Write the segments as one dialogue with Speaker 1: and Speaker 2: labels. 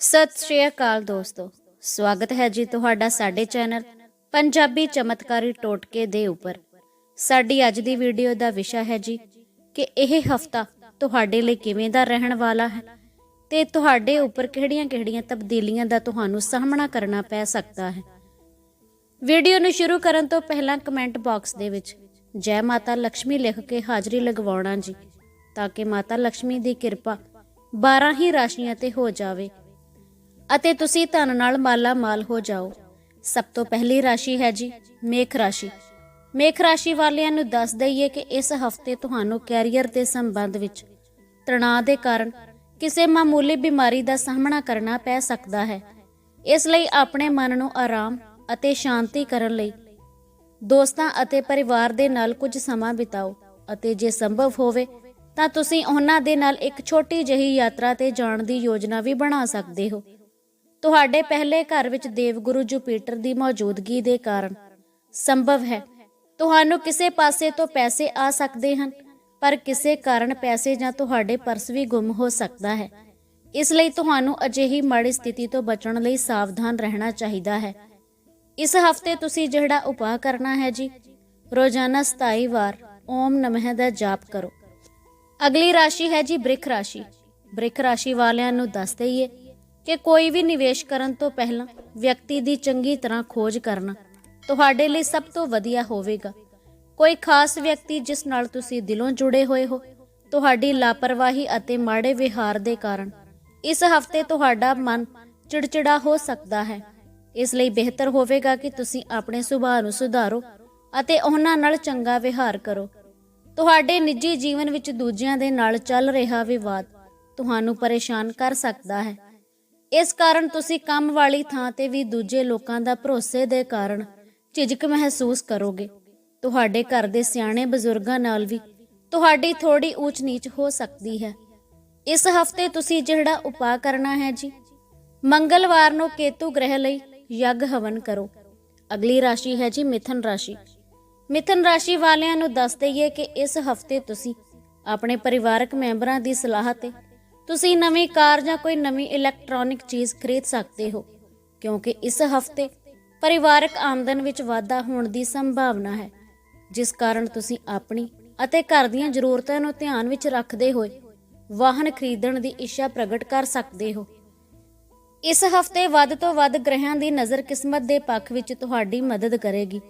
Speaker 1: ਸਤਿ ਸ਼੍ਰੀ ਅਕਾਲ ਦੋਸਤੋ। ਸਵਾਗਤ ਹੈ ਜੀ ਤੁਹਾਡਾ ਸਾਡੇ ਚੈਨਲ ਪੰਜਾਬੀ ਚਮਤਕਾਰੀ ਟੋਟਕੇ ਦੇ ਉੱਪਰ। ਸਾਡੀ ਅੱਜ ਦੀ ਵੀਡੀਓ ਦਾ ਵਿਸ਼ਾ ਹੈ ਜੀ ਕਿ ਇਹ ਹਫਤਾ ਤੁਹਾਡੇ ਲਈ ਕਿਵੇਂ ਦਾ ਰਹਿਣ ਵਾਲਾ ਹੈ ਤੇ ਤੁਹਾਡੇ ਉੱਪਰ ਕਿਹੜੀਆਂ-ਕਿਹੜੀਆਂ ਤਬਦੀਲੀਆਂ ਦਾ ਤੁਹਾਨੂੰ ਸਾਹਮਣਾ ਕਰਨਾ ਪੈ ਸਕਦਾ ਹੈ। ਵੀਡੀਓ ਨੂੰ ਸ਼ੁਰੂ ਕਰਨ ਤੋਂ ਪਹਿਲਾਂ ਕਮੈਂਟ ਬਾਕਸ ਦੇ ਵਿੱਚ, ਜੈ ਮਾਤਾ ਲక్ష్ਮੀ ਲਿਖ ਕੇ ਹਾਜ਼ਰੀ ਲਗਵਾਉਣਾ ਜੀ, ਤਾਂ ਕਿ ਮਾਤਾ ਲక్ష్ਮੀ ਦੀ ਕਿਰਪਾ 12 ਹੀ ਰਾਸ਼ੀਆਂ ਤੇ ਹੋ ਜਾਵੇ ਅਤੇ ਤੁਸੀਂ ਧਨ ਨਾਲ ਮਾਲਾ ਮਾਲ ਹੋ ਜਾਓ। ਸਭ ਤੋਂ ਪਹਿਲੀ ਰਾਸ਼ੀ ਹੈ ਜੀ ਮੇਖ ਰਾਸ਼ੀ। ਮੇਖ ਰਾਸ਼ੀ ਵਾਲਿਆਂ ਨੂੰ ਦੱਸ ਦਈਏ ਕਿ ਇਸ ਹਫ਼ਤੇ ਤੁਹਾਨੂੰ ਕੈਰੀਅਰ ਦੇ ਸੰਬੰਧ ਵਿੱਚ ਤਣਾਅ ਦੇ ਕਾਰਨ ਕਿਸੇ ਮਾਮੂਲੀ ਬਿਮਾਰੀ ਦਾ ਸਾਹਮਣਾ ਕਰਨਾ ਪੈ ਸਕਦਾ ਹੈ। ਇਸ ਲਈ ਆਪਣੇ ਮਨ ਨੂੰ ਆਰਾਮ ਅਤੇ ਸ਼ਾਂਤੀ ਕਰਨ ਲਈ ਦੋਸਤਾਂ ਅਤੇ ਪਰਿਵਾਰ ਦੇ ਨਾਲ ਕੁਝ ਸਮਾਂ ਬਿਤਾਓ ਅਤੇ ਜੇ ਸੰਭਵ ਹੋਵੇ ਤਾਂ ਤੁਸੀਂ ਉਹਨਾਂ ਦੇ ਨਾਲ ਇੱਕ ਛੋਟੀ ਜਿਹੀ ਯਾਤਰਾ ਤੇ ਜਾਣ ਦੀ ਯੋਜਨਾ ਵੀ ਬਣਾ ਸਕਦੇ ਹੋ। ਤੁਹਾਡੇ ਪਹਿਲੇ ਘਰ ਵਿੱਚ ਦੇਵਗੁਰੂ ਜੁਪੀਟਰ ਦੀ ਮੌਜੂਦਗੀ ਦੇ ਕਾਰਨ ਸੰਭਵ ਹੈ। ਤੁਹਾਨੂੰ ਕਿਸੇ ਪਾਸੇ ਤੋਂ ਪੈਸੇ ਆ ਸਕਦੇ ਹਨ, ਪਰ ਕਿਸੇ ਕਾਰਨ ਪੈਸੇ ਜਾਂ ਤੁਹਾਡੇ ਪਰਸ ਵੀ ਗੁੰਮ ਹੋ ਸਕਦਾ ਹੈ। ਇਸ ਲਈ ਤੁਹਾਨੂੰ ਅਜਿਹੀ ਮਾੜੀ ਸਥਿਤੀ ਤੋਂ ਬਚਣ ਲਈ ਸਾਵਧਾਨ ਰਹਿਣਾ ਚਾਹੀਦਾ ਹੈ। ਇਸ ਹਫ਼ਤੇ ਤੁਸੀਂ ਜਿਹੜਾ ਉਪਾਅ ਕਰਨਾ ਹੈ ਜੀ, ਰੋਜ਼ਾਨਾ 27 ਵਾਰ ਓਮ ਨਮः ਦਾ ਜਾਪ ਕਰੋ। ਅਗਲੀ ਰਾਸ਼ੀ ਹੈ ਜੀ ਬ੍ਰਿਖ ਰਾਸ਼ੀ। ਬ੍ਰਿਖ ਰਾਸ਼ੀ ਵਾਲਿਆਂ ਨੂੰ ਦੱਸ ਦਈਏ ਕਿ ਕੋਈ ਵੀ ਨਿਵੇਸ਼ ਕਰਨ ਤੋਂ ਪਹਿਲਾਂ ਵਿਅਕਤੀ ਦੀ ਚੰਗੀ ਤਰ੍ਹਾਂ ਖੋਜ ਕਰਨਾ ਤੁਹਾਡੇ ਲਈ ਸਭ ਤੋਂ ਵਧੀਆ ਹੋਵੇਗਾ। ਕੋਈ ਖਾਸ ਵਿਅਕਤੀ ਜਿਸ ਨਾਲ ਤੁਸੀਂ ਦਿਲੋਂ ਜੁੜੇ ਹੋਏ ਹੋ, ਤੁਹਾਡੀ ਲਾਪਰਵਾਹੀ ਅਤੇ ਮਾੜੇ ਵਿਹਾਰ ਦੇ ਕਾਰਨ ਇਸ ਹਫ਼ਤੇ ਤੁਹਾਡਾ ਮਨ ਚਿੜਚਿੜਾ ਹੋ ਸਕਦਾ ਹੈ। ਇਸ ਲਈ ਬਿਹਤਰ ਹੋਵੇਗਾ ਕਿ ਤੁਸੀਂ ਆਪਣੇ ਸੁਭਾਅ ਨੂੰ ਸੁਧਾਰੋ ਅਤੇ ਉਹਨਾਂ ਨਾਲ ਚੰਗਾ ਵਿਹਾਰ ਕਰੋ। ਤੁਹਾਡੇ ਨਿੱਜੀ ਜੀਵਨ ਵਿੱਚ ਦੂਜਿਆਂ ਦੇ ਨਾਲ ਚੱਲ ਰਿਹਾ ਵਿਵਾਦ ਤੁਹਾਨੂੰ ਪਰੇਸ਼ਾਨ ਕਰ ਸਕਦਾ ਹੈ। ਇਸ ਕਾਰਨ ਤੁਸੀਂ ਕੰਮ ਵਾਲੀ ਥਾਂ ਤੇ ਵੀ ਦੂਜੇ ਲੋਕਾਂ ਦਾ ਭਰੋਸੇ ਦੇ ਕਾਰਨ ਝਿਜਕ ਮਹਿਸੂਸ ਕਰੋਗੇ। ਤੁਹਾਡੇ ਘਰ ਦੇ ਸਿਆਣੇ ਬਜ਼ੁਰਗਾਂ ਨਾਲ ਵੀ ਤੁਹਾਡੀ ਥੋੜੀ ਊਚ ਨੀਚ ਹੋ ਸਕਦੀ ਹੈ। ਇਸ ਹਫ਼ਤੇ ਤੁਸੀਂ ਜਿਹੜਾ ਉਪਾਅ ਕਰਨਾ ਹੈ ਜੀ, ਮੰਗਲਵਾਰ ਨੂੰ ਕੇਤੂ ਗ੍ਰਹਿ ਲਈ ਯੱਗ ਹਵਨ ਕਰੋ। ਅਗਲੀ ਰਾਸ਼ੀ ਹੈ ਜੀ ਮਿਥਨ ਰਾਸ਼ੀ। ਮਿਥਨ ਰਾਸ਼ੀ ਵਾਲਿਆਂ ਨੂੰ ਦੱਸ ਦਈਏ ਕਿ ਇਸ ਹਫ਼ਤੇ ਤੁਸੀਂ ਆਪਣੇ ਪਰਿਵਾਰਕ ਮੈਂਬਰਾਂ ਦੀ ਸਲਾਹ ਤੇ ਤੁਸੀਂ ਨਵੀਂ ਕਾਰ ਜਾਂ ਕੋਈ ਨਵੀਂ ਇਲੈਕਟ੍ਰੋਨਿਕ ਚੀਜ਼ ਖਰੀਦ ਸਕਦੇ ਹੋ, ਕਿਉਂਕਿ ਇਸ ਹਫ਼ਤੇ ਪਰਿਵਾਰਕ ਆਮਦਨ ਵਿੱਚ ਵਾਧਾ ਹੋਣ ਦੀ ਸੰਭਾਵਨਾ ਹੈ, ਜਿਸ ਕਾਰਨ ਤੁਸੀਂ ਆਪਣੀ ਅਤੇ ਘਰ ਦੀਆਂ ਜ਼ਰੂਰਤਾਂ ਨੂੰ ਧਿਆਨ ਵਿੱਚ ਰੱਖਦੇ ਹੋਏ ਵਾਹਨ ਖਰੀਦਣ ਦੀ ਇੱਛਾ ਪ੍ਰਗਟ ਕਰ ਸਕਦੇ ਹੋ। ਇਸ ਹਫ਼ਤੇ ਵੱਧ ਤੋਂ ਵੱਧ ਗ੍ਰਹਿਆਂ ਦੀ ਨਜ਼ਰ ਕਿਸਮਤ ਦੇ ਪੱਖ ਵਿੱਚ ਤੁਹਾਡੀ ਮਦਦ ਕਰੇਗੀ।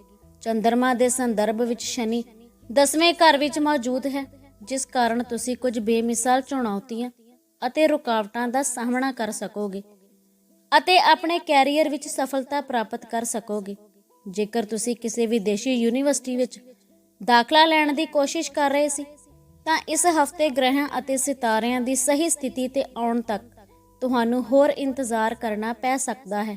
Speaker 1: ਚੰਦਰਮਾ ਦੇ ਸੰਦਰਭ ਵਿੱਚ ਸ਼ਨੀ 10ਵੇਂ ਘਰ ਵਿੱਚ ਮੌਜੂਦ ਹੈ, ਜਿਸ ਕਾਰਨ ਤੁਸੀਂ ਕੁਝ ਬੇਮਿਸਾਲ ਚੁਣੌਤੀਆਂ ਅਤੇ ਰੁਕਾਵਟਾਂ ਦਾ ਸਾਹਮਣਾ ਕਰ ਸਕੋਗੇ ਅਤੇ ਆਪਣੇ ਕੈਰੀਅਰ ਵਿੱਚ ਸਫਲਤਾ ਪ੍ਰਾਪਤ ਕਰ ਸਕੋਗੇ। ਜੇਕਰ ਤੁਸੀਂ ਕਿਸੇ ਵਿਦੇਸ਼ੀ ਯੂਨੀਵਰਸਿਟੀ ਵਿੱਚ ਦਾਖਲਾ ਲੈਣ ਦੀ ਕੋਸ਼ਿਸ਼ ਕਰ ਰਹੇ ਸੀ ਤਾਂ ਇਸ ਹਫ਼ਤੇ ਗ੍ਰਹਿਆਂ ਅਤੇ ਸਿਤਾਰਿਆਂ ਦੀ ਸਹੀ ਸਥਿਤੀ ਤੇ ਆਉਣ ਤੱਕ ਤੁਹਾਨੂੰ ਹੋਰ ਇੰਤਜ਼ਾਰ ਕਰਨਾ ਪੈ ਸਕਦਾ ਹੈ।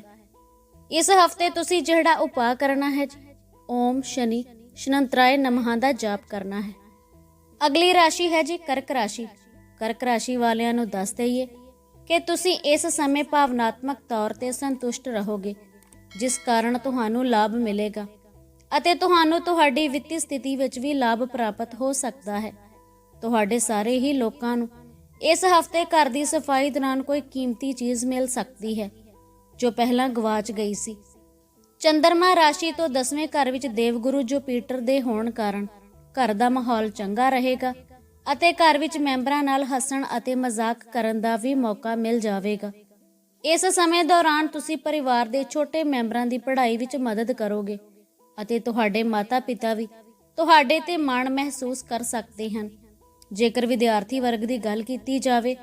Speaker 1: ਇਸ ਹਫ਼ਤੇ ਤੁਸੀਂ ਜਿਹੜਾ ਉਪਾਅ ਕਰਨਾ ਹੈ ਜੀ, ਓਮ ਸ਼ਨੀ ਸ਼ਨੰਤਰਾਏ ਨਮਹਾਂ ਦਾ ਜਾਪ ਕਰਨਾ ਹੈ। ਅਗਲੀ ਰਾਸ਼ੀ ਹੈ ਜੀ ਕਰਕ ਰਾਸ਼ੀ। ਕਰਕ ਰਾਸ਼ੀ ਵਾਲਿਆਂ ਨੂੰ ਦੱਸ ਦਈਏ ਕਿ ਤੁਸੀਂ ਇਸ ਸਮੇਂ ਭਾਵਨਾਤਮਕ ਤੌਰ ਤੇ ਸੰਤੁਸ਼ਟ ਰਹੋਗੇ, ਜਿਸ ਕਾਰਨ ਤੁਹਾਨੂੰ ਲਾਭ ਮਿਲੇਗਾ ਅਤੇ ਤੁਹਾਨੂੰ ਤੁਹਾਡੀ ਵਿੱਤੀ ਸਥਿਤੀ ਵਿੱਚ ਵੀ ਲਾਭ ਪ੍ਰਾਪਤ ਹੋ ਸਕਦਾ ਹੈ। ਤੁਹਾਡੇ ਸਾਰੇ ਹੀ ਲੋਕਾਂ ਨੂੰ ਇਸ ਹਫ਼ਤੇ ਘਰ ਦੀ ਸਫ਼ਾਈ ਦੌਰਾਨ ਕੋਈ ਕੀਮਤੀ ਚੀਜ਼ ਮਿਲ ਸਕਦੀ ਹੈ, ਜੋ ਪਹਿਲਾਂ ਗਵਾਚ ਗਈ ਸੀ। ਚੰਦਰਮਾ ਰਾਸ਼ੀ ਤੋਂ 10ਵੇਂ ਘਰ ਵਿੱਚ ਦੇਵਗੁਰੂ ਜੁਪੀਟਰ ਦੇ ਹੋਣ ਕਾਰਨ ਘਰ ਦਾ ਮਾਹੌਲ ਚੰਗਾ ਰਹੇਗਾ ਅਤੇ ਘਰ ਵਿੱਚ ਮੈਂਬਰਾਂ ਨਾਲ ਹੱਸਣ ਅਤੇ ਮਜ਼ਾਕ ਕਰਨ ਦਾ ਵੀ ਮੌਕਾ ਮਿਲ ਜਾਵੇਗਾ। ਇਸ ਸਮੇਂ ਦੌਰਾਨ ਤੁਸੀਂ ਪਰਿਵਾਰ ਦੇ ਛੋਟੇ ਮੈਂਬਰਾਂ ਦੀ ਪੜ੍ਹਾਈ ਵਿੱਚ ਮਦਦ ਕਰੋਗੇ ਅਤੇ ਤੁਹਾਡੇ ਮਾਤਾ-ਪਿਤਾ ਵੀ ਤੁਹਾਡੇ ਤੇ ਮਾਣ ਮਹਿਸੂਸ ਕਰ ਸਕਦੇ ਹਨ। ਜੇਕਰ ਵਿਦਿਆਰਥੀ ਵਰਗ ਦੀ ਗੱਲ ਕੀਤੀ ਜਾਵੇ,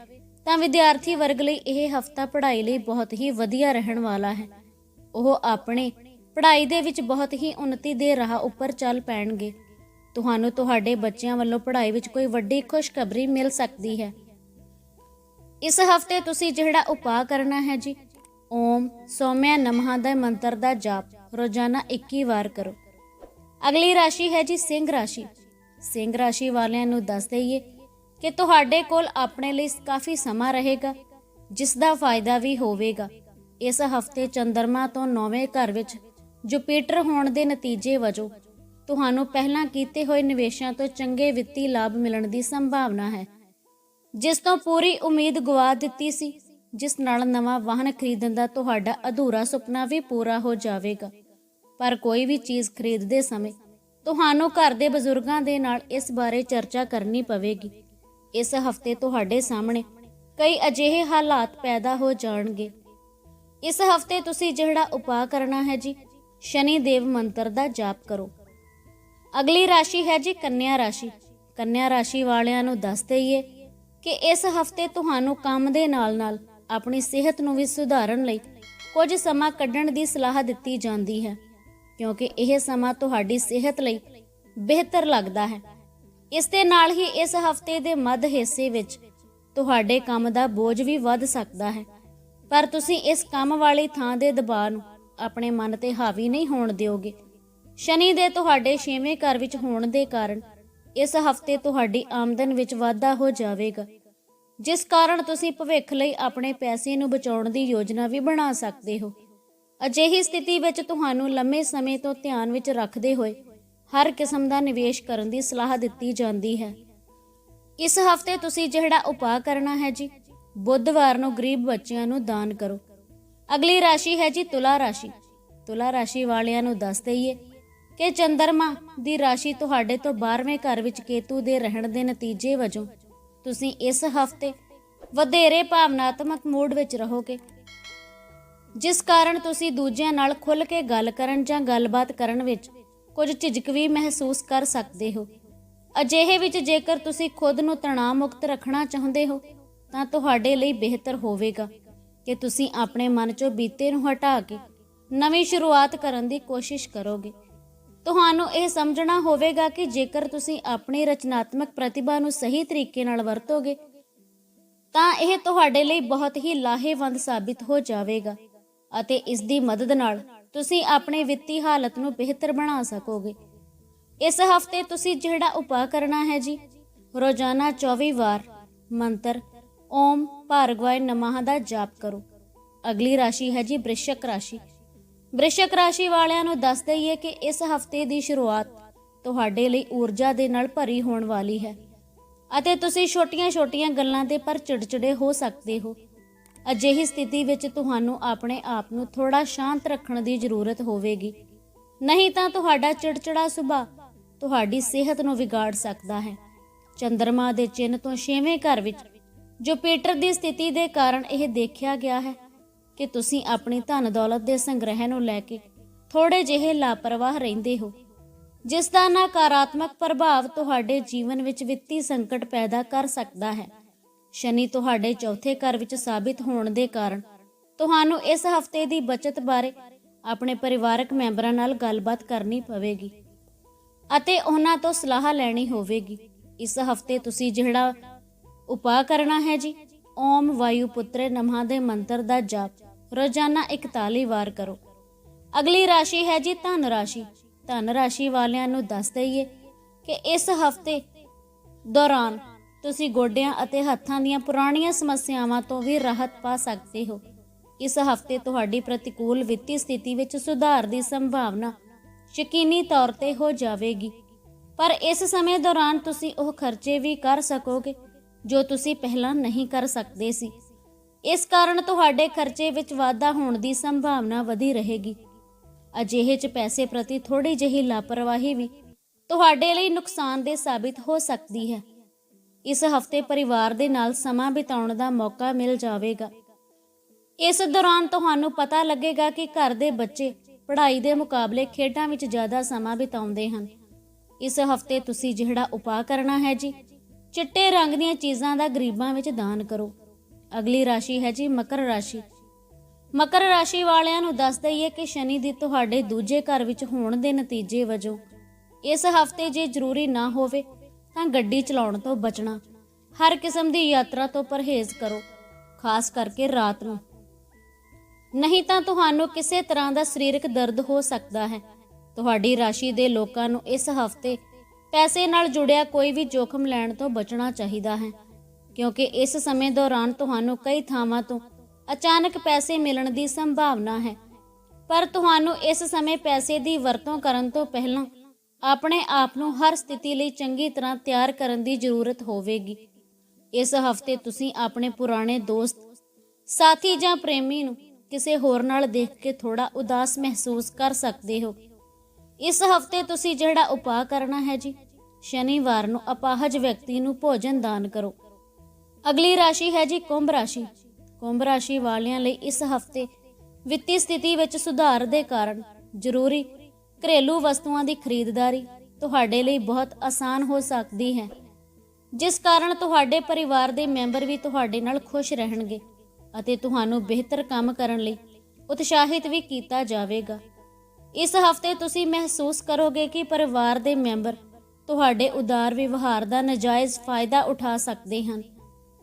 Speaker 1: ਤਾਂ ਵਿਦਿਆਰਥੀ ਵਰਗ ਲਈ ਇਹ ਹਫਤਾ ਪੜ੍ਹਾਈ ਲਈ ਬਹੁਤ ਹੀ ਵਧੀਆ ਰਹਿਣ ਵਾਲਾ ਹੈ। ਉਹ ਆਪਣੇ ਪੜ੍ਹਾਈ ਦੇ ਵਿੱਚ ਬਹੁਤ ਹੀ ਉન્નਤੀ ਦੇ ਰਾਹ ਉੱਪਰ ਚੱਲ ਪੈਣਗੇ। ਤੁਹਾਨੂੰ ਤੁਹਾਡੇ ਬੱਚਿਆਂ ਵੱਲੋਂ ਪੜ੍ਹਾਈ ਵਿੱਚ ਕੋਈ ਵੱਡੀ ਖੁਸ਼ਖਬਰੀ ਮਿਲ ਸਕਦੀ ਹੈ। ਇਸ ਹਫ਼ਤੇ ਤੁਸੀਂ ਜਿਹੜਾ ਉਪਾਅ ਕਰਨਾ ਹੈ ਜੀ, ਓਮ ਸੌਮਿਆ ਨਮಃ ਦਾ ਮੰਤਰ ਦਾ ਜਾਪ, ਰੋਜ਼ਾਨਾ 21 ਵਾਰ ਕਰੋ। ਅਗਲੀ ਰਾਸ਼ੀ ਹੈ ਜੀ ਸਿੰਘ ਰਾਸ਼ੀ। ਸਿੰਘ ਰਾਸ਼ੀ ਵਾਲਿਆਂ ਨੂੰ ਦੱਸ ਦਈਏ ਕਿ ਤੁਹਾਡੇ ਕੋਲ ਆਪਣੇ ਲਈ ਕਾਫੀ ਸਮਾਂ ਰਹੇਗਾ, ਜਿਸ ਦਾ ਫਾਇਦਾ ਵੀ ਹੋਵੇਗਾ। ਇਸ ਹਫ਼ਤੇ ਚੰਦਰਮਾ ਤੋਂ ਨੌਵੇਂ ਘਰ ਵਿੱਚ ਜੁਪੀਟਰ ਹੋਣ ਦੇ ਨਤੀਜੇ ਵਜੋਂ ਤੁਹਾਨੂੰ ਪਹਿਲਾਂ ਕੀਤੇ ਹੋਏ ਨਿਵੇਸ਼ਾਂ ਤੋਂ ਚੰਗੇ ਵਿੱਤੀ ਲਾਭ ਮਿਲਣ ਦੀ ਸੰਭਾਵਨਾ ਹੈ। ਜਿਸ ਤੋਂ ਪੂਰੀ ਉਮੀਦ ਗਵਾ ਦਿੱਤੀ ਸੀ, ਜਿਸ ਨਾਲ ਨਵਾਂ ਵਾਹਨ ਖਰੀਦਣ ਦਾ ਤੁਹਾਡਾ ਅਧੂਰਾ ਸੁਪਨਾ ਵੀ ਪੂਰਾ ਹੋ ਜਾਵੇਗਾ। ਪਰ ਕੋਈ ਵੀ ਚੀਜ਼ ਖਰੀਦਦੇ ਸਮੇਂ ਤੁਹਾਨੂੰ ਘਰ ਦੇ ਬਜ਼ੁਰਗਾਂ ਦੇ ਨਾਲ ਇਸ ਬਾਰੇ ਚਰਚਾ ਕਰਨੀ ਪਵੇਗੀ। ਇਸ ਹਫ਼ਤੇ ਤੁਹਾਡੇ ਸਾਹਮਣੇ ਕਈ ਅਜਿਹੇ ਹਾਲਾਤ ਪੈਦਾ ਹੋ ਜਾਣਗੇ। ਇਸ ਹਫ਼ਤੇ ਤੁਸੀਂ ਜਿਹੜਾ ਉਪਾਅ ਕਰਨਾ ਹੈ ਜੀ, ਸ਼ਨੀ ਦੇਵ ਮੰਤਰ ਦਾ ਜਾਪ ਕਰੋ। ਅਗਲੀ ਰਾਸ਼ੀ ਹੈ ਜੀ ਕੰਨਿਆ ਰਾਸ਼ੀ। ਕੰਨਿਆ ਰਾਸ਼ੀ ਵਾਲਿਆਂ ਨੂੰ ਦੱਸ ਦਈਏ ਕਿ ਇਸ ਹਫ਼ਤੇ ਤੁਹਾਨੂੰ ਕੰਮ ਦੇ ਨਾਲ-ਨਾਲ ਆਪਣੀ ਸਿਹਤ ਨੂੰ ਵੀ ਸੁਧਾਰਨ ਲਈ ਕੁਝ ਸਮਾਂ ਕੱਢਣ ਦੀ ਸਲਾਹ ਦਿੱਤੀ ਜਾਂਦੀ ਹੈ, ਕਿਉਂਕਿ ਇਹ ਸਮਾਂ ਤੁਹਾਡੀ ਸਿਹਤ ਲਈ ਬਿਹਤਰ ਲੱਗਦਾ ਹੈ। ਇਸ ਦੇ ਨਾਲ ਹੀ ਇਸ ਹਫ਼ਤੇ ਦੇ ਮੱਧ ਹਿੱਸੇ ਵਿੱਚ ਤੁਹਾਡੇ ਕੰਮ ਦਾ ਬੋਝ ਵੀ ਵੱਧ ਸਕਦਾ ਹੈ। ਪਰ ਤੁਸੀਂ ਇਸ ਕੰਮ ਵਾਲੀ ਥਾਂ ਦੇ ਦਬਾਅ ਨੂੰ ਆਪਣੇ ਮਨ ਤੇ ਹਾਵੀ ਨਹੀਂ ਹੋਣ ਦਿਓਗੇ। ਸ਼ਨੀ ਦੇ ਤੁਹਾਡੇ 6ਵੇਂ ਘਰ ਵਿੱਚ ਹੋਣ ਦੇ ਕਾਰਨ ਇਸ ਹਫ਼ਤੇ ਤੁਹਾਡੀ ਆਮਦਨ ਵਿੱਚ ਵਾਧਾ ਹੋ ਜਾਵੇਗਾ। ਜਿਸ ਕਾਰਨ ਤੁਸੀਂ ਭਵਿੱਖ ਲਈ ਆਪਣੇ ਪੈਸੇ ਨੂੰ ਬਚਾਉਣ ਦੀ ਯੋਜਨਾ ਵੀ ਬਣਾ ਸਕਦੇ ਹੋ। ਅਜਿਹੀ ਸਥਿਤੀ ਵਿੱਚ ਤੁਹਾਨੂੰ ਲੰਮੇ ਸਮੇਂ ਤੋਂ ਧਿਆਨ ਵਿੱਚ ਰੱਖਦੇ ਹੋਏ ਹਰ ਕਿਸਮ ਦਾ ਨਿਵੇਸ਼ ਕਰਨ ਦੀ ਸਲਾਹ ਦਿੱਤੀ ਜਾਂਦੀ ਹੈ। ਇਸ ਹਫ਼ਤੇ ਤੁਸੀਂ ਜਿਹੜਾ ਉਪਾਅ ਕਰਨਾ ਹੈ ਜੀ, ਬੁੱਧਵਾਰ ਨੂੰ ਗਰੀਬ ਬੱਚਿਆਂ ਨੂੰ ਦਾਨ ਕਰੋ। ਅਗਲੀ ਰਾਸ਼ੀ ਹੈ ਜੀ ਤੁਲਾ ਰਾਸ਼ੀ। ਤੁਲਾ ਰਾਸ਼ੀ ਵਾਲਿਆਂ ਨੂੰ ਦੱਸ ਦਈਏ ਕਿ ਚੰਦਰਮਾ ਦੀ ਰਾਸ਼ੀ ਤੁਹਾਡੇ ਤੋਂ 12ਵੇਂ ਘਰ ਵਿੱਚ ਕੇਤੂ ਦੇ ਰਹਿਣ ਦੇ ਨਤੀਜੇ ਵਜੋਂ ਤੁਸੀਂ ਇਸ ਹਫ਼ਤੇ ਵਧੇਰੇ ਭਾਵਨਾਤਮਕ ਮੂਡ ਵਿੱਚ ਰਹੋਗੇ। ਜਿਸ ਕਾਰਨ ਤੁਸੀਂ ਦੂਜਿਆਂ ਨਾਲ ਖੁੱਲ੍ਹ ਕੇ ਗੱਲ ਕਰਨ ਜਾਂ ਗੱਲਬਾਤ ਕਰਨ ਵਿੱਚ ਕੁਝ ਝਿਜਕ ਵੀ ਮਹਿਸੂਸ ਕਰ ਸਕਦੇ ਹੋ। ਅਜਿਹੇ ਵਿੱਚ ਜੇਕਰ ਤੁਸੀਂ ਖੁਦ ਨੂੰ ਤਣਾਅ ਮੁਕਤ ਰੱਖਣਾ ਚਾਹੁੰਦੇ ਹੋ, ਤਾਂ ਤੁਹਾਡੇ ਲਈ ਬਿਹਤਰ ਹੋਵੇਗਾ ਕਿ ਤੁਸੀਂ ਆਪਣੇ ਮਨ 'ਚੋਂ ਬੀਤੇ ਨੂੰ ਹਟਾ ਕੇ ਨਵੀਂ ਸ਼ੁਰੂਆਤ ਕਰਨ ਦੀ ਕੋਸ਼ਿਸ਼ ਕਰੋਗੇ। ਤੁਹਾਨੂੰ ਇਹ ਸਮਝਣਾ ਹੋਵੇਗਾ ਕਿ ਜੇਕਰ ਤੁਸੀਂ ਆਪਣੀ ਰਚਨਾਤਮਕ ਪ੍ਰਤਿਭਾ ਨੂੰ ਸਹੀ ਤਰੀਕੇ ਨਾਲ ਵਰਤੋਗੇ, ਤਾਂ ਇਹ ਤੁਹਾਡੇ ਲਈ ਬਹੁਤ ਹੀ ਲਾਹੇਵੰਦ ਸਾਬਿਤ ਹੋ ਜਾਵੇਗਾ ਅਤੇ ਇਸ ਦੀ ਮਦਦ ਨਾਲ ਤੁਸੀਂ ਆਪਣੀ ਵਿੱਤੀ ਹਾਲਤ ਨੂੰ ਬਿਹਤਰ ਬਣਾ ਸਕੋਗੇ। ਇਸ ਹਫ਼ਤੇ ਤੁਸੀਂ ਜਿਹੜਾ ਉਪਾਅ ਕਰਨਾ ਹੈ ਜੀ, ਰੋਜ਼ਾਨਾ 24 ਵਾਰ ਮੰਤਰ ਓਮ ਭਾਰਗਵਾਏ ਨਮಃ ਦਾ ਜਾਪ ਕਰੋ। ਅਗਲੀ ਰਾਸ਼ੀ ਹੈ ਜੀ ਬ੍ਰਿਸ਼ਕ ਰਾਸ਼ੀ। ਵ੍ਰਿਸ਼ਕ ਰਾਸ਼ੀ ਵਾਲਿਆਂ ਨੂੰ ਦੱਸ ਦਈਏ ਕਿ ਇਸ ਹਫ਼ਤੇ ਦੀ ਸ਼ੁਰੂਆਤ ਤੁਹਾਡੇ ਲਈ ਊਰਜਾ ਦੇ ਨਾਲ ਭਰੀ ਹੋਣ ਵਾਲੀ ਹੈ। ਅਤੇ ਤੁਸੀਂ ਛੋਟੀਆਂ-ਛੋਟੀਆਂ ਗੱਲਾਂ ਦੇ ਪਰ ਚਿੜਚਿੜੇ ਹੋ ਸਕਦੇ ਹੋ। ਅਜਿਹੀ ਸਥਿਤੀ ਵਿੱਚ ਤੁਹਾਨੂੰ ਆਪਣੇ ਆਪ ਨੂੰ ਥੋੜਾ ਸ਼ਾਂਤ ਰੱਖਣ ਦੀ ਜ਼ਰੂਰਤ ਹੋਵੇਗੀ। ਨਹੀਂ ਤਾਂ ਤੁਹਾਡਾ ਚਿੜਚਿੜਾ ਸੁਭਾਅ ਤੁਹਾਡੀ ਸਿਹਤ ਨੂੰ ਵਿਗਾੜ ਸਕਦਾ ਹੈ। ਚੰ드ਰਮਾ ਦੇ ਚਿੰਨ ਤੋਂ 6ਵੇਂ ਘਰ ਵਿੱਚ ਜੁਪੀਟਰ ਦੀ ਸਥਿਤੀ ਦੇ ਕਾਰਨ ਇਹ ਦੇਖਿਆ ਗਿਆ ਹੈ ਕਿ ਤੁਸੀਂ ਆਪਣੀ ਧਨ ਦੌਲਤ ਦੇ ਸੰਗ੍ਰਹਿ ਨੂੰ ਲੈ ਕੇ ਥੋੜੇ ਜਿਹੇ ਲਾਪਰਵਾਹ ਰਹਿੰਦੇ ਹੋ, ਜਿਸ ਦਾ ਨਕਾਰਾਤਮਕ ਪ੍ਰਭਾਵ ਤੁਹਾਡੇ ਜੀਵਨ ਵਿੱਚ ਵਿੱਤੀ ਸੰਕਟ ਪੈਦਾ ਕਰ ਸਕਦਾ ਹੈ। ਸ਼ਨੀ ਤੁਹਾਡੇ ਚੌਥੇ ਘਰ ਵਿੱਚ ਸਾਬਿਤ ਹੋਣ ਦੇ ਕਾਰਨ ਤੁਹਾਨੂੰ ਇਸ ਹਫ਼ਤੇ ਦੀ ਬਚਤ ਬਾਰੇ ਆਪਣੇ ਪਰਿਵਾਰਕ ਮੈਂਬਰਾਂ ਨਾਲ ਗੱਲਬਾਤ ਕਰਨੀ ਪਵੇਗੀ ਅਤੇ ਉਹਨਾਂ ਤੋਂ ਸਲਾਹ ਲੈਣੀ ਹੋਵੇਗੀ। ਇਸ ਹਫ਼ਤੇ ਤੁਸੀਂ ਜਿਹੜਾ ਉਪਾਅ ਕਰਨਾ ਹੈ ਜੀ ਓਮ ਵਾਯੂ ਪੁੱਤਰੇ ਨਮಃ ਦੇ ਮੰਤਰ ਦਾ ਜਾਪ। ਰੋਜ਼ਾਨਾ 41 ਵਾਰ ਕਰੋ। ਅਗਲੀ ਰਾਸ਼ੀ ਹੈ ਜੀ ਧਨ ਰਾਸ਼ੀ। ਧਨ ਰਾਸ਼ੀ ਵਾਲਿਆਂ ਨੂੰ ਦੱਸ ਦਈਏ ਕਿ ਇਸ ਹਫ਼ਤੇ ਦੌਰਾਨ ਤੁਸੀਂ ਗੋਡਿਆਂ ਅਤੇ ਹੱਥਾਂ ਦੀਆਂ ਪੁਰਾਣੀਆਂ ਸਮੱਸਿਆਵਾਂ ਤੋਂ ਵੀ ਰਾਹਤ ਪਾ ਸਕਦੇ ਹੋ। ਇਸ ਹਫ਼ਤੇ ਤੁਹਾਡੀ ਪ੍ਰਤੀਕੂਲ ਵਿੱਤੀ ਸਥਿਤੀ ਵਿੱਚ ਸੁਧਾਰ ਦੀ ਸੰਭਾਵਨਾ ਯਕੀਨੀ ਤੌਰ ਤੇ ਹੋ ਜਾਵੇਗੀ। ਪਰ ਇਸ ਸਮੇਂ ਦੌਰਾਨ ਤੁਸੀਂ ਉਹ ਖਰਚੇ ਵੀ ਕਰ ਸਕੋਗੇ। ਜੋ ਤੁਸੀਂ ਪਹਿਲਾਂ ਨਹੀਂ ਕਰ ਸਕਦੇ ਸੀ। ਇਸ ਕਾਰਨ ਤੁਹਾਡੇ ਖਰਚੇ ਵਿੱਚ ਵਾਧਾ ਹੋਣ ਦੀ ਸੰਭਾਵਨਾ ਵਧੀ ਰਹੇਗੀ। ਅਜਿਹੇ 'ਚ ਪੈਸੇ ਪ੍ਰਤੀ ਥੋੜੀ ਜਿਹੀ ਲਾਪਰਵਾਹੀ ਵੀ ਤੁਹਾਡੇ ਲਈ ਨੁਕਸਾਨਦੇਹ ਸਾਬਿਤ ਹੋ ਸਕਦੀ ਹੈ। ਇਸ ਹਫ਼ਤੇ ਪਰਿਵਾਰ ਦੇ ਨਾਲ ਸਮਾਂ ਬਿਤਾਉਣ ਦਾ ਮੌਕਾ ਮਿਲ ਜਾਵੇਗਾ। ਇਸ ਦੌਰਾਨ ਤੁਹਾਨੂੰ ਪਤਾ ਲੱਗੇਗਾ ਕਿ ਘਰ ਦੇ ਬੱਚੇ ਪੜ੍ਹਾਈ ਦੇ ਮੁਕਾਬਲੇ ਖੇਡਾਂ ਵਿੱਚ ਜ਼ਿਆਦਾ ਸਮਾਂ ਬਿਤਾਉਂਦੇ ਹਨ। ਇਸ ਹਫ਼ਤੇ ਤੁਸੀਂ ਜਿਹੜਾ ਉਪਾਅ ਕਰਨਾ ਹੈ ਜੀ ਚਿੱਟੇ ਰੰਗ ਦੀਆਂ ਚੀਜ਼ਾਂ ਦਾ ਗਰੀਬਾਂ ਵਿੱਚ ਦਾਨ ਕਰੋ। ਅਗਲੀ ਰਾਸ਼ੀ ਹੈ ਜੀ ਮਕਰ ਰਾਸ਼ੀ। ਮਕਰ ਰਾਸ਼ੀ ਵਾਲਿਆਂ ਨੂੰ ਦੱਸ ਦਈਏ ਕਿ ਸ਼ਨੀ ਦੀ ਤੁਹਾਡੇ ਦੂਜੇ ਘਰ ਵਿੱਚ ਹੋਣ ਦੇ ਨਤੀਜੇ ਵਜੋਂ ਇਸ ਹਫ਼ਤੇ ਜੇ ਜ਼ਰੂਰੀ ਨਾ ਹੋਵੇ ਤਾਂ ਗੱਡੀ ਚਲਾਉਣ ਤੋਂ ਬਚਣਾ, ਹਰ ਕਿਸਮ ਦੀ ਯਾਤਰਾ ਤੋਂ ਪਰਹੇਜ਼ ਕਰੋ, ਖਾਸ ਕਰਕੇ ਰਾਤ ਨੂੰ। ਨਹੀਂ ਤਾਂ ਤੁਹਾਨੂੰ ਕਿਸੇ ਤਰ੍ਹਾਂ ਦਾ ਸਰੀਰਕ ਦਰਦ ਹੋ ਸਕਦਾ ਹੈ। ਤੁਹਾਡੀ ਰਾਸ਼ੀ ਦੇ ਲੋਕਾਂ ਨੂੰ ਇਸ ਹਫ਼ਤੇ ਪੈਸੇ ਨਾਲ ਜੁੜਿਆ ਕੋਈ ਵੀ ਜੋਖਮ ਲੈਣ ਤੋਂ ਬਚਣਾ ਚਾਹੀਦਾ ਹੈ, ਕਿਉਂਕਿ ਇਸ ਸਮੇਂ ਦੌਰਾਨ ਤੁਹਾਨੂੰ ਕਈ ਥਾਵਾਂ ਤੋਂ ਅਚਾਨਕ ਪੈਸੇ ਮਿਲਣ ਦੀ ਸੰਭਾਵਨਾ ਹੈ। ਪਰ ਤੁਹਾਨੂੰ ਇਸ ਸਮੇਂ ਪੈਸੇ ਦੀ ਵਰਤੋਂ ਕਰਨ ਤੋਂ ਪਹਿਲਾਂ ਆਪਣੇ ਆਪ ਨੂੰ ਹਰ ਸਥਿਤੀ ਲਈ ਚੰਗੀ ਤਰ੍ਹਾਂ ਤਿਆਰ ਕਰਨ ਦੀ ਜ਼ਰੂਰਤ ਹੋਵੇਗੀ। ਇਸ ਹਫ਼ਤੇ ਤੁਸੀਂ ਆਪਣੇ ਪੁਰਾਣੇ ਦੋਸਤ, ਸਾਥੀ ਜਾਂ ਪ੍ਰੇਮੀ ਨੂੰ ਕਿਸੇ ਹੋਰ ਨਾਲ ਦੇਖ ਕੇ ਥੋੜਾ ਉਦਾਸ ਮਹਿਸੂਸ ਕਰ ਸਕਦੇ ਹੋ। ਇਸ ਹਫ਼ਤੇ ਤੁਸੀਂ ਜਿਹੜਾ ਉਪਾਅ ਕਰਨਾ ਹੈ ਜੀ, ਸ਼ਨੀਵਾਰ ਨੂੰ ਅਪਾਹਜ ਵਿਅਕਤੀ ਨੂੰ ਭੋਜਨ ਦਾਨ ਕਰੋ। ਅਗਲੀ ਰਾਸ਼ੀ ਹੈ ਜੀ ਕੁੰਭ ਰਾਸ਼ੀ। ਕੁੰਭ ਰਾਸ਼ੀ ਵਾਲਿਆਂ ਲਈ ਇਸ ਹਫ਼ਤੇ ਵਿੱਤੀ ਸਥਿਤੀ ਵਿੱਚ ਸੁਧਾਰ ਦੇ ਕਾਰਨ ਜ਼ਰੂਰੀ ਘਰੇਲੂ ਵਸਤੂਆਂ ਦੀ ਖਰੀਦਦਾਰੀ ਤੁਹਾਡੇ ਲਈ ਬਹੁਤ ਆਸਾਨ ਹੋ ਸਕਦੀ ਹੈ। ਜਿਸ ਕਾਰਨ ਤੁਹਾਡੇ ਪਰਿਵਾਰ ਦੇ ਮੈਂਬਰ ਵੀ ਤੁਹਾਡੇ ਨਾਲ ਖੁਸ਼ ਰਹਿਣਗੇ ਅਤੇ ਤੁਹਾਨੂੰ ਬਿਹਤਰ ਕੰਮ ਕਰਨ ਲਈ ਉਤਸ਼ਾਹਿਤ ਵੀ ਕੀਤਾ ਜਾਵੇਗਾ। ਇਸ ਹਫ਼ਤੇ ਤੁਸੀਂ ਮਹਿਸੂਸ ਕਰੋਗੇ ਕਿ ਪਰਿਵਾਰ ਦੇ ਮੈਂਬਰ ਤੁਹਾਡੇ ਉਦਾਰ ਵਿਵਹਾਰ ਦਾ ਨਜਾਇਜ਼ ਫਾਇਦਾ ਉਠਾ ਸਕਦੇ ਹਨ,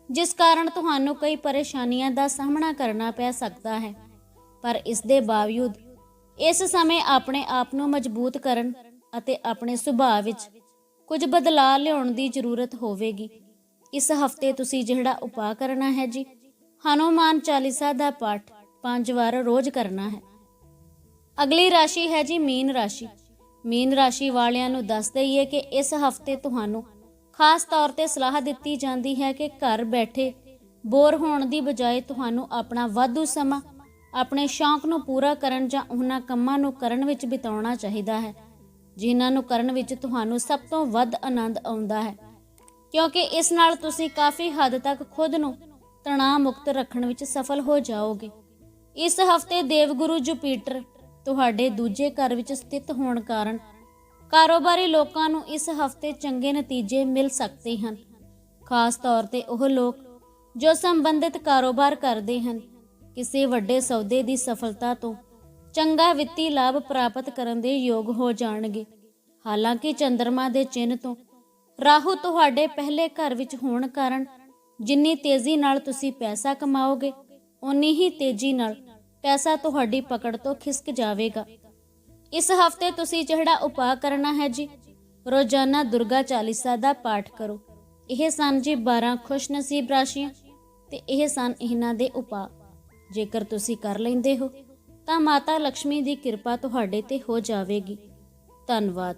Speaker 1: ਜਿਸ ਕਾਰਨ ਤੁਹਾਨੂੰ ਕਈ ਪਰੇਸ਼ਾਨੀਆਂ ਦਾ ਸਾਹਮਣਾ ਕਰਨਾ ਪੈ ਸਕਦਾ ਹੈ। ਪਰ ਇਸ ਦੇ ਬਾਵਜੂਦ, ਇਸ ਸਮੇਂ ਆਪਣੇ ਆਪ ਨੂੰ ਮਜ਼ਬੂਤ ਕਰਨ ਅਤੇ ਆਪਣੇ ਸੁਭਾਅ ਵਿੱਚ ਕੁਝ ਬਦਲਾਅ ਲਿਆਉਣ ਦੀ ਜ਼ਰੂਰਤ ਹੋਵੇਗੀ। ਇਸ ਹਫ਼ਤੇ ਤੁਸੀਂ ਜਿਹੜਾ ਉਪਾਅ ਕਰਨਾ ਹੈ ਜੀ, ਹਨੂਮਾਨ ਚਾਲੀਸਾ ਦਾ ਪਾਠ ਪੰਜ ਵਾਰ ਰੋਜ਼ ਕਰਨਾ ਹੈ। ਅਗਲੀ ਰਾਸ਼ੀ ਹੈ ਜੀ ਮੀਨ ਰਾਸ਼ੀ। ਮੀਨ ਰਾਸ਼ੀ ਵਾਲਿਆਂ ਨੂੰ ਦੱਸ ਦਈਏ ਕਿ ਇਸ ਹਫ਼ਤੇ ਤੁਹਾਨੂੰ ਖਾਸ ਤੌਰ ਤੇ ਸਲਾਹ ਦਿੱਤੀ ਜਾਂਦੀ ਹੈ ਕਿ ਘਰ ਬੈਠੇ ਬੋਰ ਹੋਣ ਦੀ ਬਜਾਏ ਤੁਹਾਨੂੰ ਆਪਣਾ ਵਾਧੂ ਸਮਾਂ, ਆਪਣੇ ਸ਼ੌਂਕ ਨੂੰ ਪੂਰਾ ਕਰਨ ਜਾਂ ਉਹਨਾਂ ਕੰਮਾਂ ਨੂੰ ਕਰਨ ਵਿੱਚ ਬਿਤਾਉਣਾ ਚਾਹੀਦਾ ਹੈ, ਜਿਨ੍ਹਾਂ ਨੂੰ ਕਰਨ ਵਿੱਚ ਤੁਹਾਨੂੰ ਸਭ ਤੋਂ ਵੱਧ ਆਨੰਦ ਆਉਂਦਾ ਹੈ। ਕਿਉਂਕਿ ਇਸ ਨਾਲ ਤੁਸੀਂ ਕਾਫੀ ਹੱਦ ਤੱਕ ਖੁਦ ਨੂੰ ਤਣਾਅ ਮੁਕਤ ਰੱਖਣ ਵਿੱਚ ਸਫਲ ਹੋ ਜਾਓਗੇ। ਇਸ ਹਫ਼ਤੇ ਦੇਵਗੁਰੂ ਜੁਪੀਟਰ ਤੁਹਾਡੇ ਦੂਜੇ ਘਰ ਵਿੱਚ ਸਥਿਤ ਹੋਣ ਕਾਰਨ ਕਾਰੋਬਾਰੀ ਲੋਕਾਂ ਨੂੰ ਇਸ ਹਫ਼ਤੇ ਚੰਗੇ ਨਤੀਜੇ ਮਿਲ ਸਕਦੇ ਹਨ। ਖਾਸ ਤੌਰ ਤੇ ਉਹ ਲੋਕ ਜੋ ਸੰਬੰਧਿਤ ਕਾਰੋਬਾਰ ਕਰਦੇ ਹਨ, ਕਿਸੇ ਵੱਡੇ ਸੌਦੇ ਦੀ ਸਫਲਤਾ ਤੋਂ ਚੰਗਾ ਵਿੱਤੀ ਲਾਭ ਪ੍ਰਾਪਤ ਕਰਨ ਦੇ ਯੋਗ ਹੋ ਜਾਣਗੇ। ਹਾਲਾਂਕਿ ਚੰ드ਰਮਾ ਦੇ ਚਿੰਨ੍ਹ ਤੋਂ ਰਾਹੂ ਤੁਹਾਡੇ ਪਹਿਲੇ ਘਰ ਵਿੱਚ ਹੋਣ ਕਾਰਨ ਜਿੰਨੀ ਤੇਜ਼ੀ ਨਾਲ ਤੁਸੀਂ ਪੈਸਾ ਕਮਾਓਗੇ ਉਨੀ ਹੀ ਤੇਜ਼ੀ ਨਾਲ ਪੈਸਾ ਤੁਹਾਡੀ ਪਕੜ ਤੋਂ ਖਿਸਕ ਜਾਵੇਗਾ। ਇਸ ਹਫ਼ਤੇ ਤੁਸੀਂ ਜਿਹੜਾ ਉਪਾਅ ਕਰਨਾ ਹੈ ਜੀ, ਰੋਜ਼ਾਨਾ ਦੁਰਗਾ ਚਾਲੀਸਾ ਦਾ ਪਾਠ ਕਰੋ। ਇਹ ਸਨ ਜੀ 12 ਖੁਸ਼ਨਸੀਬ ਰਾਸ਼ੀਆਂ ਤੇ ਇਹ ਸਨ ਇਹਨਾਂ ਦੇ ਉਪਾਅ। ਜੇਕਰ ਤੁਸੀਂ ਕਰ ਲੈਂਦੇ ਹੋ, ਤਾਂ ਮਾਤਾ ਲక్ష్ਮੀ ਦੀ ਕਿਰਪਾ ਤੁਹਾਡੇ ਤੇ ਹੋ ਜਾਵੇਗੀ। ਧੰਨਵਾਦ।